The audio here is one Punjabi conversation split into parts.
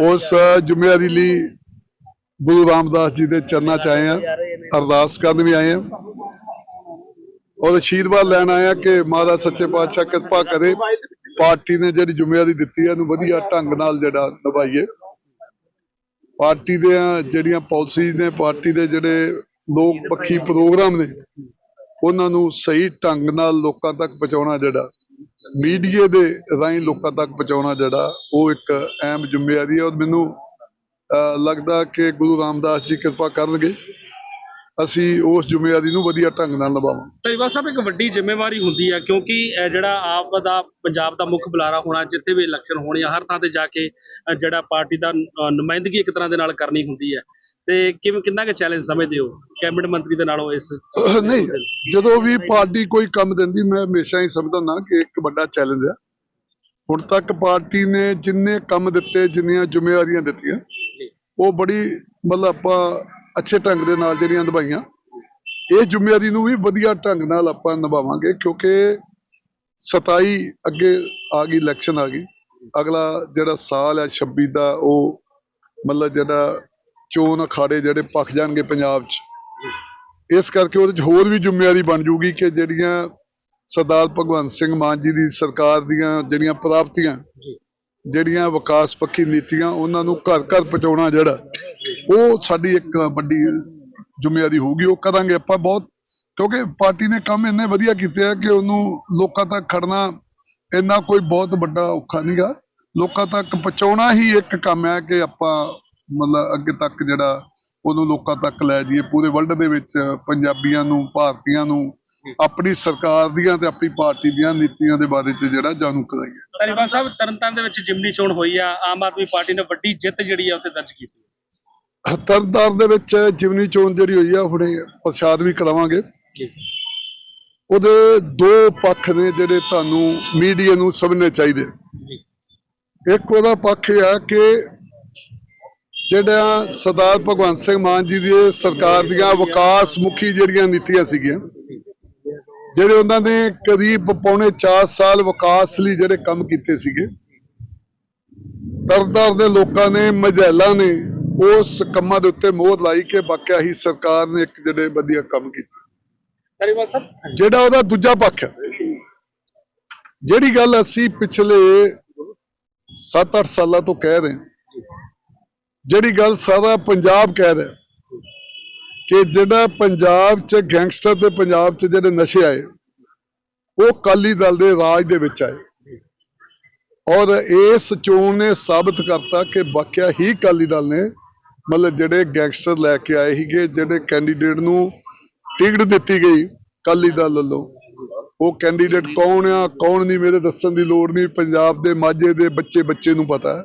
ਉਸ ਜ਼ਿੰਮੇਵਾਰੀ ਲਈ ਗੁਰੂ ਰਾਮਦਾਸ ਜੀ ਦੇ ਚਰਨਾਂ 'ਚ ਆਏ ਆ, ਅਰਦਾਸ ਕਰਨ ਵੀ ਆਏ ਆ। ਔਰ ਆਸ਼ੀਰਵਾਦ ਲੈਣ ਆਇਆ ਕਿ ਮਹਾਰਾਜ ਸੱਚੇ ਪਾਤਸ਼ਾਹ ਕਿਰਪਾ ਕਰੇ, ਪਾਰਟੀ ਨੇ ਜਿਹੜੀ ਜ਼ਿੰਮੇਵਾਰੀ ਦਿੱਤੀ ਹੈ ਇਹਨੂੰ ਵਧੀਆ ਢੰਗ ਨਾਲ ਜਿਹੜਾ ਨਿਭਾਈਏ। ਪਾਰਟੀ ਦੇ ਜਿਹੜੀਆਂ ਪਾਲਿਸੀਜ਼ ਨੇ, ਪਾਰਟੀ ਦੇ ਜਿਹੜੇ ਲੋਕ ਪੱਖੀ ਪ੍ਰੋਗਰਾਮ ਨੇ, ਉਹਨਾਂ ਨੂੰ ਸਹੀ ਢੰਗ ਨਾਲ ਲੋਕਾਂ ਤੱਕ ਪਹੁੰਚਾਉਣਾ ਜਿਹੜਾ ਮੀਡੀਆ ਦੇ ਰਾਹੀਂ ਲੋਕਾਂ ਤੱਕ ਪਹੁੰਚਾਉਣਾ ਜਿਹੜਾ ਉਹ ਇੱਕ ਅਹਿਮ ਜ਼ਿੰਮੇਵਾਰੀ ਹੈ ਔਰ ਮੈਨੂੰ ਲੱਗਦਾ ਕਿ ਗੁਰੂ ਰਾਮਦਾਸ ਜੀ ਕਿਰਪਾ ਕਰਨਗੇ। ਅਸੀਂ ਉਸ ਜ਼ਿੰਮੇਵਾਰੀ ਨੂੰ ਵਧੀਆ ਢੰਗ ਨਾਲ ਨਿਭਾਵਾਂਗੇ। ਧਾਰੀਵਾਲ ਸਾਹਿਬ, ਇੱਕ ਵੱਡੀ ਜ਼ਿੰਮੇਵਾਰੀ ਹੁੰਦੀ ਹੈ ਕਿਉਂਕਿ ਜਿਹੜਾ ਆਪ ਦਾ ਪੰਜਾਬ ਦਾ ਮੁੱਖ ਬੁਲਾਰਾ ਹੋਣਾ, ਜਿੱਥੇ ਵੀ ਇਲੈਕਸ਼ਨ ਹੋਣੀ ਆ ਹਰ ਥਾਂ ਤੇ ਜਾ ਕੇ ਜਿਹੜਾ ਪਾਰਟੀ ਦਾ ਨੁਮਾਇੰਦਗੀ ਇੱਕ ਤਰ੍ਹਾਂ ਦੇ ਨਾਲ ਕਰਨੀ ਹੁੰਦੀ ਹੈ ਤੇ ਕਿਵੇਂ ਕਿੰਨਾ ਕੁ ਚੈਲੰਜ ਸਮਝਦੇ ਹੋ? ਕੈਬਨਿਟ ਮੰਤਰੀ ਦੇ ਨਾਲੋਂ ਇਸ ਨਹੀਂ ਜਦੋਂ ਵੀ ਪਾਰਟੀ ਕੋਈ ਕੰਮ ਦਿੰਦੀ ਮੈਂ ਹਮੇਸ਼ਾ ਹੀ ਸਮਝਦਾ ਨਾ ਕਿ ਇੱਕ ਵੱਡਾ ਚੈਲੰਜ ਹੈ ਹੁਣ ਤੱਕ ਪਾਰਟੀ ਨੇ ਜਿੰਨੇ ਕੰਮ ਦਿੱਤੇ ਜਿੰਨੀਆਂ ਜ਼ਿੰਮੇਵਾਰੀਆਂ ਦਿੱਤੀਆਂ ਉਹ ਬੜੀ ਮਤਲਬ ਆਪਾਂ ਅੱਛੇ ਢੰਗ ਦੇ ਨਾਲ ਜਿਹੜੀਆਂ ਨਿਭਾਈਆਂ। ਇਹ ਜ਼ਿੰਮੇਵਾਰੀ ਨੂੰ ਵੀ ਵਧੀਆ ਢੰਗ ਨਾਲ ਆਪਾਂ ਨਿਭਾਵਾਂਗੇ ਕਿਉਂਕਿ 27 ਅੱਗੇ ਆ ਗਈ ਇਲੈਕਸ਼ਨ ਆ ਗਈ। ਅਗਲਾ ਜਿਹੜਾ ਸਾਲ ਹੈ 26 ਦਾ ਉਹ ਮਤਲਬ ਜਿਹੜਾ ਚੋਣ ਅਖਾੜੇ ਜਿਹੜੇ ਪੱਕ ਜਾਣਗੇ ਪੰਜਾਬ 'ਚ। ਇਸ ਕਰਕੇ ਉਹਦੇ 'ਚ ਹੋਰ ਵੀ ਜ਼ਿੰਮੇਵਾਰੀ ਬਣ ਜੂਗੀ ਕਿ ਜਿਹੜੀਆਂ ਸਰਦਾਰ ਭਗਵੰਤ ਸਿੰਘ ਮਾਨ ਜੀ ਦੀ ਸਰਕਾਰ ਦੀਆਂ ਜਿਹੜੀਆਂ ਪ੍ਰਾਪਤੀਆਂ ਜਿਹੜੀਆਂ ਵਿਕਾਸ ਪੱਖੀ ਨੀਤੀਆਂ ਉਹਨਾਂ ਨੂੰ ਘਰ ਘਰ ਪਹੁੰਚਾਉਣਾ ਜਿਹੜਾ ਉਹ ਸਾਡੀ ਇੱਕ ਵੱਡੀ ਜ਼ਿੰਮੇਵਾਰੀ ਹੋਊਗੀ ਉਹ ਕਰਾਂਗੇ ਆਪਾਂ ਬਹੁਤ। ਕਿਉਂਕਿ ਪਾਰਟੀ ਨੇ ਕੰਮ ਇੰਨੇ ਵਧੀਆ ਕੀਤੇ ਆ ਕਿ ਉਹਨੂੰ ਲੋਕਾਂ ਤੱਕ ਖੜਨਾ ਇੰਨਾ ਕੋਈ ਬਹੁਤ ਵੱਡਾ ਔਖਾ ਨਹੀਂਗਾ ਲੋਕਾਂ ਤੱਕ ਪਹੁੰਚਾਉਣਾ ਹੀ ਇੱਕ ਕੰਮ ਹੈ ਕਿ ਆਪਾਂ ਮਤਲਬ ਅੱਗੇ ਤੱਕ ਜਿਹੜਾ ਉਹਨੂੰ ਲੋਕਾਂ ਤੱਕ ਲੈ ਜਾਈਏ ਪੂਰੇ ਵਰਲਡ ਦੇ ਵਿੱਚ ਪੰਜਾਬੀਆਂ ਨੂੰ ਭਾਰਤੀਆਂ ਨੂੰ ਆਪਣੀ ਸਰਕਾਰ ਦੀਆਂ ਤੇ ਆਪਣੀ ਪਾਰਟੀ ਦੀਆਂ ਨੀਤੀਆਂ ਦੇ ਬਾਰੇ ਚ ਜਿਹੜਾ ਜਾਣੂ ਕਰਾਈਏ। ਧਾਰੀਵਾਲ ਸਾਹਿਬ ਤਰਨਤਾਰਨ ਦੇ ਵਿੱਚ ਜਿਮਨੀ ਚੋਣ ਹੋਈ ਆ ਆਮ ਆਦਮੀ ਪਾਰਟੀ ਨੇ ਵੱਡੀ ਜਿੱਤ ਜਿਹੜੀ ਆ ਉੱਥੇ ਦਰਜ ਕੀਤੀ ਤਰਨਤਾਰਨ ਦੇ ਵਿੱਚ ਜਿਮਨੀ ਚੋਣ ਜਿਹੜੀ ਹੋਈ ਆ ਹੁਣੇ ਪ੍ਰਸ਼ਾਦ ਵੀ ਕਰਾਵਾਂਗੇ। ਉਹਦੇ ਦੋ ਪੱਖ ਨੇ ਜਿਹੜੇ ਤੁਹਾਨੂੰ ਮੀਡੀਆ ਨੂੰ ਸਮਝਣੇ ਚਾਹੀਦੇ। ਇੱਕ ਉਹਦਾ ਪੱਖ ਇਹ ਆ ਕਿ ਜਿਹੜਾ ਸਰਦਾਰ ਭਗਵੰਤ ਸਿੰਘ ਮਾਨ ਜੀ ਦੀ ਸਰਕਾਰ ਦੀਆਂ ਵਿਕਾਸ ਮੁਖੀ ਜਿਹੜੀਆਂ ਨੀਤੀਆਂ ਸੀਗੀਆਂ ਜਿਹੜੇ ਉਹਨਾਂ ਨੇ ਕਰੀਬ ਪੌਣੇ 4 ਸਾਲ ਵਿਕਾਸ ਲਈ ਜਿਹੜੇ ਕੰਮ ਕੀਤੇ ਸੀਗੇ ਦਰਦਰ ਦੇ ਲੋਕਾਂ ਨੇ ਮਝੈਲਾਂ ਨੇ ਉਸ ਕੰਮਾਂ ਦੇ ਉੱਤੇ ਮੋਹਰ ਲਾਈ ਕਿ ਵਾਕਿਆ ਹੀ ਸਰਕਾਰ ਨੇ ਇੱਕ ਜਿਹੜੇ ਵਧੀਆ ਕੰਮ ਕੀਤੇ। ਜਿਹੜਾ ਉਹਦਾ ਦੂਜਾ ਪੱਖ ਹੈ। ਜਿਹੜੀ ਗੱਲ ਅਸੀਂ ਪਿਛਲੇ 7-8 ਸਾਲਾਂ ਤੋਂ ਕਹਿ ਰਹੇ ਹਾਂ ਜਿਹੜੀ ਗੱਲ ਸਾਰਾ ਪੰਜਾਬ ਕਹਿ ਰਿਹਾ ਕਿ ਜਿਹੜਾ ਪੰਜਾਬ 'ਚ ਗੈਂਗਸਟਰ ਤੇ ਪੰਜਾਬ 'ਚ ਜਿਹੜੇ ਨਸ਼ੇ ਆਏ, ਉਹ ਕਾਲੀ ਦਲ ਦੇ ਰਾਜ ਦੇ ਵਿੱਚ ਆਏ। ਔਰ ਇਸ ਚੋਣ ਨੇ ਸਾਬਤ ਕਰਤਾ ਕਿ ਵਾਕਿਆ ਹੀ ਕਾਲੀ ਦਲ ਨੇ ਮਤਲਬ ਜਿਹੜੇ ਗੈਂਗਸਟਰ ਲੈ ਕੇ ਆਏ ਸੀਗੇ, ਜਿਹੜੇ ਕੈਂਡੀਡੇਟ ਨੂੰ ਟਿਕਟ ਦਿੱਤੀ ਗਈ ਕਾਲੀ ਦਲ ਵੱਲੋਂ। ਉਹ ਕੈਂਡੀਡੇਟ ਕੌਣ ਆ, ਕੌਣ ਨਹੀਂ ਮੇਰੇ ਦੱਸਣ ਦੀ ਲੋੜ ਨਹੀਂ। ਪੰਜਾਬ ਦੇ ਮਾਝੇ ਦੇ ਬੱਚੇ ਬੱਚੇ ਨੂੰ ਪਤਾ। ਹੈ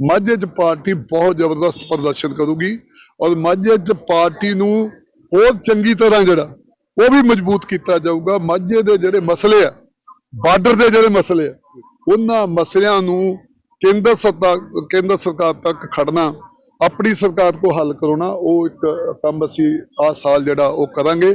ਮਾਝੇ 'ਚ ਪਾਰਟੀ ਬਹੁਤ ਜ਼ਬਰਦਸਤ ਪ੍ਰਦਰਸ਼ਨ ਕਰੂਗੀ ਔਰ ਮਾਝੇ 'ਚ ਪਾਰਟੀ ਨੂੰ ਹੋਰ ਚੰਗੀ ਤਰ੍ਹਾਂ ਜਿਹੜਾ ਉਹ ਵੀ ਮਜ਼ਬੂਤ ਕੀਤਾ ਜਾਊਗਾ। ਮਾਝੇ ਦੇ ਜਿਹੜੇ ਮਸਲੇ ਆ, ਬਾਰਡਰ ਦੇ ਜਿਹੜੇ ਮਸਲੇ ਆ, ਉਹਨਾਂ ਮਸਲਿਆਂ ਨੂੰ ਕੇਂਦਰ ਸਰਕਾਰ ਕੇਂਦਰ ਸਰਕਾਰ ਤੱਕ ਖੜਨਾ, ਆਪਣੀ ਸਰਕਾਰ ਕੋ ਹੱਲ ਕਰਾਉਣਾ, ਉਹ ਇੱਕ ਕੰਮ ਅਸੀਂ ਆ ਸਾਲ ਜਿਹੜਾ ਉਹ ਕਰਾਂਗੇ।